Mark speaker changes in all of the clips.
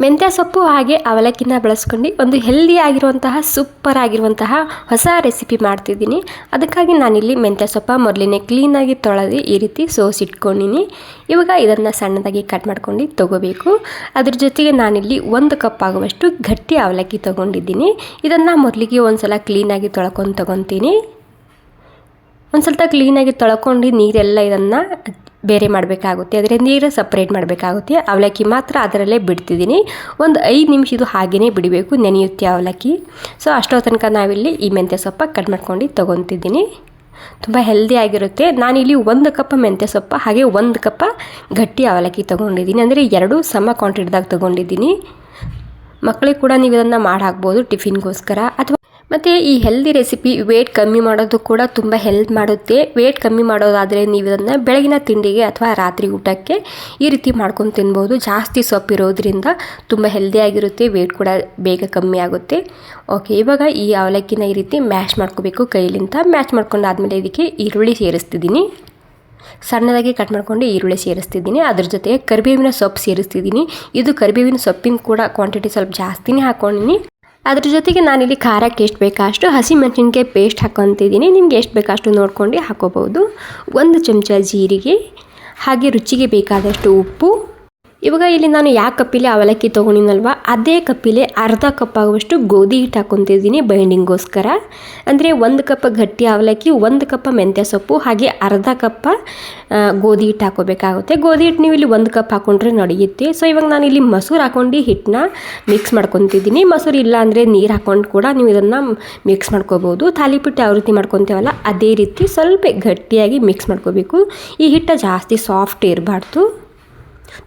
Speaker 1: ಮೆಂತ್ಯ ಸೊಪ್ಪು ಹಾಗೆ ಅವಲಕ್ಕಿನ ಬಳಸ್ಕೊಂಡು ಒಂದು ಹೆಲ್ದಿ ಆಗಿರುವಂತಹ ಸೂಪರ್ ಆಗಿರುವಂತಹ ಹೊಸ ರೆಸಿಪಿ ಮಾಡ್ತಿದ್ದೀನಿ. ಅದಕ್ಕಾಗಿ ನಾನಿಲ್ಲಿ ಮೆಂತ್ಯ ಸೊಪ್ಪ ಮೊದಲಿನೇ ಕ್ಲೀನಾಗಿ ತೊಳೆದು ಈ ರೀತಿ ಸೋಸಿಟ್ಕೊಂಡಿನಿ. ಇವಾಗ ಇದನ್ನು ಸಣ್ಣದಾಗಿ ಕಟ್ ಮಾಡ್ಕೊಂಡು ತೊಗೋಬೇಕು. ಅದ್ರ ಜೊತೆಗೆ ನಾನಿಲ್ಲಿ ಒಂದು ಕಪ್ ಆಗುವಷ್ಟು ಗಟ್ಟಿ ಅವಲಕ್ಕಿ ತೊಗೊಂಡಿದ್ದೀನಿ. ಇದನ್ನು ಮೊದಲಿಗೆ ಒಂದು ಸಲ ಕ್ಲೀನಾಗಿ ತೊಳ್ಕೊಂಡು ತೊಗೊತೀನಿ. ಒಂದು ಸ್ವಲ್ಪ ಕ್ಲೀನಾಗಿ ತೊಳ್ಕೊಂಡು ನೀರೆಲ್ಲ ಇದನ್ನು ಬೇರೆ ಮಾಡಬೇಕಾಗುತ್ತೆ ಅದರ ನೀರು ಸಪ್ರೇಟ್ ಮಾಡಬೇಕಾಗುತ್ತೆ. ಅವಲಕ್ಕಿ ಮಾತ್ರ ಅದರಲ್ಲೇ ಬಿಡ್ತಿದ್ದೀನಿ. ಒಂದು ಐದು ನಿಮಿಷ ಇದು ಹಾಗೆಯೇ ಬಿಡಬೇಕು ನೆನೆಯುತ್ತೆ ಅವಲಕ್ಕಿ? ಸೊ ಅಷ್ಟೋ ತನಕ ನಾವಿಲ್ಲಿ ಈ ಮೆಂತ್ಯ ಸೊಪ್ಪ ಕಟ್ ಮಾಡ್ಕೊಂಡು ತೊಗೊತಿದ್ದೀನಿ. ತುಂಬ ಹೆಲ್ದಿ ಆಗಿರುತ್ತೆ. ನಾನಿಲ್ಲಿ ಒಂದು ಕಪ್ ಮೆಂತ್ಯ ಸೊಪ್ಪು, ಹಾಗೆ ಒಂದು ಕಪ್ಪ ಗಟ್ಟಿ ಅವಲಕ್ಕಿ ತೊಗೊಂಡಿದ್ದೀನಿ. ಅಂದರೆ ಎರಡು ಸಮ ಕ್ವಾಂಟಿಟಿದಾಗ ತೊಗೊಂಡಿದ್ದೀನಿ. ಮಕ್ಕಳಿಗೆ ಕೂಡ ನೀವು ಇದನ್ನು ಮಾಡಿ ಹಾಕ್ಬೋದು ಟಿಫಿನ್ಗೋಸ್ಕರ, ಅಥವಾ ಮತ್ತು ಈ ಹೆಲ್ದಿ ರೆಸಿಪಿ ವೇಟ್ ಕಮ್ಮಿ ಮಾಡೋದು ಕೂಡ ತುಂಬ ಹೆಲ್ಪ್ ಮಾಡುತ್ತೆ. ವೇಟ್ ಕಮ್ಮಿ ಮಾಡೋದಾದರೆ ನೀವು ಇದನ್ನು ಬೆಳಗಿನ ತಿಂಡಿಗೆ ಅಥವಾ ರಾತ್ರಿ ಊಟಕ್ಕೆ ಈ ರೀತಿ ಮಾಡ್ಕೊಂಡು ತಿನ್ಬೋದು. ಜಾಸ್ತಿ ಸೊಪ್ಪಿರೋದ್ರಿಂದ ತುಂಬ ಹೆಲ್ದಿಯಾಗಿರುತ್ತೆ ವೇಟ್ ಕೂಡ ಬೇಗ ಕಮ್ಮಿ ಆಗುತ್ತೆ. ಓಕೆ ಇವಾಗ ಈ ಅವಲಕ್ಕಿನ ಈ ರೀತಿ ಮ್ಯಾಶ್ ಮಾಡ್ಕೋಬೇಕು ಕೈಲಿಂದ. ಮ್ಯಾಶ್ ಮಾಡ್ಕೊಂಡಾದ್ಮೇಲೆ ಇದಕ್ಕೆ ಈರುಳ್ಳಿ ಸೇರಿಸ್ತಿದ್ದೀನಿ. ಸಣ್ಣದಾಗಿ ಕಟ್ ಮಾಡ್ಕೊಂಡು ಈರುಳ್ಳಿ ಸೇರಿಸ್ತಿದ್ದೀನಿ. ಅದ್ರ ಜೊತೆಗೆ ಕರಿಬೇವಿನ ಸೊಪ್ಪು ಸೇರಿಸ್ತಿದ್ದೀನಿ. ಇದು ಕರಿಬೇವಿನ ಸೊಪ್ಪಿನ ಕೂಡ ಕ್ವಾಂಟಿಟಿ ಸ್ವಲ್ಪ ಜಾಸ್ತಿನೇ ಹಾಕೊಂಡಿನಿ. ಅದ್ರ ಜೊತೆಗೆ ನಾನಿಲ್ಲಿ ಖಾರಕ್ಕೆ ಎಷ್ಟು ಬೇಕಷ್ಟು ಹಸಿ ಮೆಣಸಿನ್ಕಾಯಿ ಪೇಸ್ಟ್ ಹಾಕೊತಿದ್ದೀನಿ ನಿಮ್ಗೆ ಎಷ್ಟು ಬೇಕಷ್ಟು ನೋಡ್ಕೊಂಡು ಹಾಕೋಬೋದು ಒಂದು ಚಮಚ ಜೀರಿಗೆ, ಹಾಗೆ ರುಚಿಗೆ ಬೇಕಾದಷ್ಟು ಉಪ್ಪು ಇವಾಗ ಇಲ್ಲಿ ನಾನು ಯಾವ ಕಪ್ಪಿಲೆ ಅವಲಕ್ಕಿ ತೊಗೊಂಡಿನಲ್ವ? ಅದೇ ಕಪ್ಪಿಲೆ ಅರ್ಧ ಕಪ್ ಆಗುವಷ್ಟು ಗೋಧಿ ಹಿಟ್ಟು ಹಾಕೊತಿದ್ದೀನಿ ಬೈಂಡಿಂಗೋಸ್ಕರ ಅಂದರೆ ಒಂದು ಕಪ್ ಗಟ್ಟಿ ಅವಲಕ್ಕಿ, ಒಂದು ಕಪ್ ಮೆಂತ್ಯ ಸೊಪ್ಪು, ಹಾಗೆ ಅರ್ಧ ಕಪ್ಪ ಗೋಧಿ ಹಿಟ್ಟು ಹಾಕೋಬೇಕಾಗುತ್ತೆ. ಗೋಧಿ ಹಿಟ್ಟು ನೀವು ಇಲ್ಲಿ ಒಂದು ಕಪ್ ಹಾಕೊಂಡ್ರೆ ನಡೆಯುತ್ತೆ. ಸೊ ಇವಾಗ ನಾನು ಇಲ್ಲಿ ಮೊಸರು ಹಾಕೊಂಡು ಹಿಟ್ಟನ್ನ ಮಿಕ್ಸ್ ಮಾಡ್ಕೊತಿದ್ದೀನಿ. ಮೊಸರು ಇಲ್ಲ ಅಂದರೆ ನೀರು ಹಾಕೊಂಡು ಕೂಡ ನೀವು ಇದನ್ನು ಮಿಕ್ಸ್ ಮಾಡ್ಕೋಬೋದು. ತಾಲಿಪಿಟ್ಟು ಯಾವ ರೀತಿ ಮಾಡ್ಕೊತೀವಲ್ಲ, ಅದೇ ರೀತಿ ಸ್ವಲ್ಪ ಗಟ್ಟಿಯಾಗಿ ಮಿಕ್ಸ್ ಮಾಡ್ಕೋಬೇಕು. ಈ ಹಿಟ್ಟು ಜಾಸ್ತಿ ಸಾಫ್ಟ್ ಇರಬಾರ್ದು.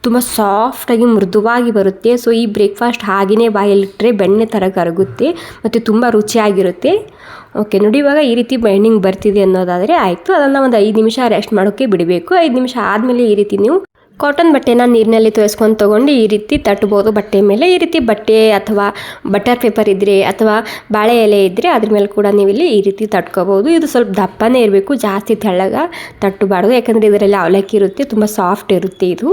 Speaker 1: ತುಂಬ ಸಾಫ್ಟಾಗಿ ಮೃದುವಾಗಿ ಬರುತ್ತೆ. ಸೊ ಈ ಬ್ರೇಕ್ಫಾಸ್ಟ್ ಹಾಗೆಯೇ ಬಾಯಲ್ಲಿಟ್ಟರೆ ಬೆಣ್ಣೆ ಥರ ಕರಗುತ್ತೆ ಮತ್ತು ತುಂಬ ರುಚಿಯಾಗಿರುತ್ತೆ. ಓಕೆ ನೋಡಿ ಇವಾಗ ಈ ರೀತಿ ಬೈಂಡಿಂಗ್ ಬರ್ತಿದೆ ಅನ್ನೋದಾದರೆ ಆಯಿತು. ಅದನ್ನು ಒಂದು ಐದು ನಿಮಿಷ ರೆಸ್ಟ್ ಮಾಡೋಕ್ಕೆ ಬಿಡಬೇಕು. ಐದು ನಿಮಿಷ ಆದಮೇಲೆ ಈ ರೀತಿ ನೀವು ಕಾಟನ್ ಬಟ್ಟೆನ ನೀರಿನಲ್ಲಿ ತೋರಿಸ್ಕೊಂಡು ತೊಗೊಂಡು ಈ ರೀತಿ ತಟ್ಬೋದು. ಬಟ್ಟೆ ಮೇಲೆ ಈ ರೀತಿ ಬಟ್ಟೆ ಅಥವಾ ಬಟರ್ ಪೇಪರ್ ಇದ್ದರೆ ಅಥವಾ ಬಾಳೆ ಎಲೆ ಇದ್ದರೆ ಅದ್ರ ಮೇಲೆ ಕೂಡ ನೀವು ಇಲ್ಲಿ ಈ ರೀತಿ ತಟ್ಕೋಬೋದು. ಇದು ಸ್ವಲ್ಪ ದಪ್ಪನೇ ಇರಬೇಕು, ಜಾಸ್ತಿ ತೆಳ್ಳಗ ತಟ್ಟಬಾರ್ದು. ಯಾಕಂದರೆ ಇದರಲ್ಲಿ ಅವಲಕ್ಕಿ ಇರುತ್ತೆ, ತುಂಬ ಸಾಫ್ಟ್ ಇರುತ್ತೆ ಇದು.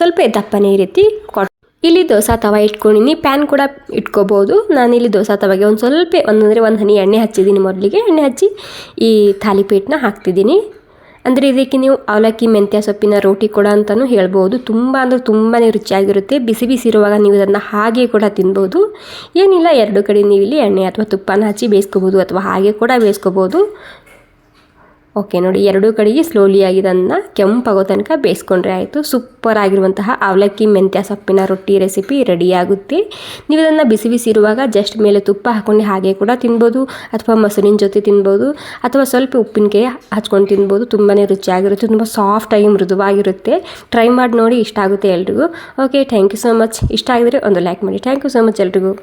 Speaker 1: ಸ್ವಲ್ಪ ದಪ್ಪನೇ ಈ ರೀತಿ ಕೊಟ್ ಇಲ್ಲಿ ದೋಸೆ ತವ ಇಟ್ಕೊಂಡಿನಿ. ಪ್ಯಾನ್ ಕೂಡ ಇಟ್ಕೋಬೋದು. ನಾನಿಲ್ಲಿ ದೋಸೆ ತವಾಗೆ ಒಂದು ಸ್ವಲ್ಪ ಒಂದಂದರೆ ಒಂದು ಹನಿ ಎಣ್ಣೆ ಹಚ್ಚಿದ್ದೀನಿ ಮೊದಲಿಗೆ. ಎಣ್ಣೆ ಹಚ್ಚಿ ಈ ಥಾಲಿಪೀಠನ ಹಾಕ್ತಿದ್ದೀನಿ ಅಂದರೆ ಇದಕ್ಕೆ ನೀವು ಅವಲಕ್ಕಿ, ಮೆಂತ್ಯ ಸೊಪ್ಪಿನ ರೋಟಿ ಕೂಡ ಅಂತಲೂ ಹೇಳ್ಬೋದು. ತುಂಬ ಅಂದರೆ ತುಂಬಾ ರುಚಿಯಾಗಿರುತ್ತೆ. ಬಿಸಿ ಬಿಸಿ ಇರುವಾಗ ನೀವು ಅದನ್ನು ಹಾಗೆ ಕೂಡ ತಿನ್ಬೋದು. ಏನಿಲ್ಲ, ಎರಡು ಕಡೆ ನೀವು ಇಲ್ಲಿ ಎಣ್ಣೆ ಅಥವಾ ತುಪ್ಪನ ಹಚ್ಚಿ ಬೇಯಿಸ್ಕೋಬೋದು ಅಥವಾ ಹಾಗೆ ಕೂಡ ಬೇಯಿಸ್ಕೋಬೋದು. ಓಕೆ ನೋಡಿ, ಎರಡೂ ಕಡೆಗೆ ಸ್ಲೋಲಿ ಆಗಿದನ್ನು ಕೆಂಪಾಗೋ ತನಕ ಬೇಯಿಸ್ಕೊಂಡ್ರೆ ಆಯಿತು. ಸೂಪರ್ ಆಗಿರುವಂತಹ ಅವಲಕ್ಕಿ, ಮೆಂತ್ಯ, ಸೊಪ್ಪಿನ ರೊಟ್ಟಿ ರೆಸಿಪಿ ರೆಡಿಯಾಗುತ್ತೆ ನೀವು ಇದನ್ನು ಬಿಸಿ ಬಿಸಿ ಇರುವಾಗ ಜಸ್ಟ್ ಮೇಲೆ ತುಪ್ಪ ಹಾಕ್ಕೊಂಡು ಹಾಗೆ ಕೂಡ ತಿನ್ಬೋದು, ಅಥವಾ ಮೊಸರಿನ ಜೊತೆ ತಿನ್ಬೋದು, ಅಥವಾ ಸ್ವಲ್ಪ ಉಪ್ಪಿನಕಾಯಿ ಹಚ್ಕೊಂಡು ತಿನ್ಬೋದು ತುಂಬಾ ರುಚಿಯಾಗಿರುತ್ತೆ, ತುಂಬ ಸಾಫ್ಟಾಗಿ ಮೃದುವಾಗಿರುತ್ತೆ. ಟ್ರೈ ಮಾಡಿ ನೋಡಿ, ಇಷ್ಟ ಆಗುತ್ತೆ ಎಲ್ರಿಗೂ. Okay thank you so much ಇಷ್ಟ ಆಗಿದ್ರೆ ಒಂದು ಲೈಕ್ ಮಾಡಿ. ಥ್ಯಾಂಕ್ ಯು ಸೊ ಮಚ್ ಎಲ್ರಿಗೂ.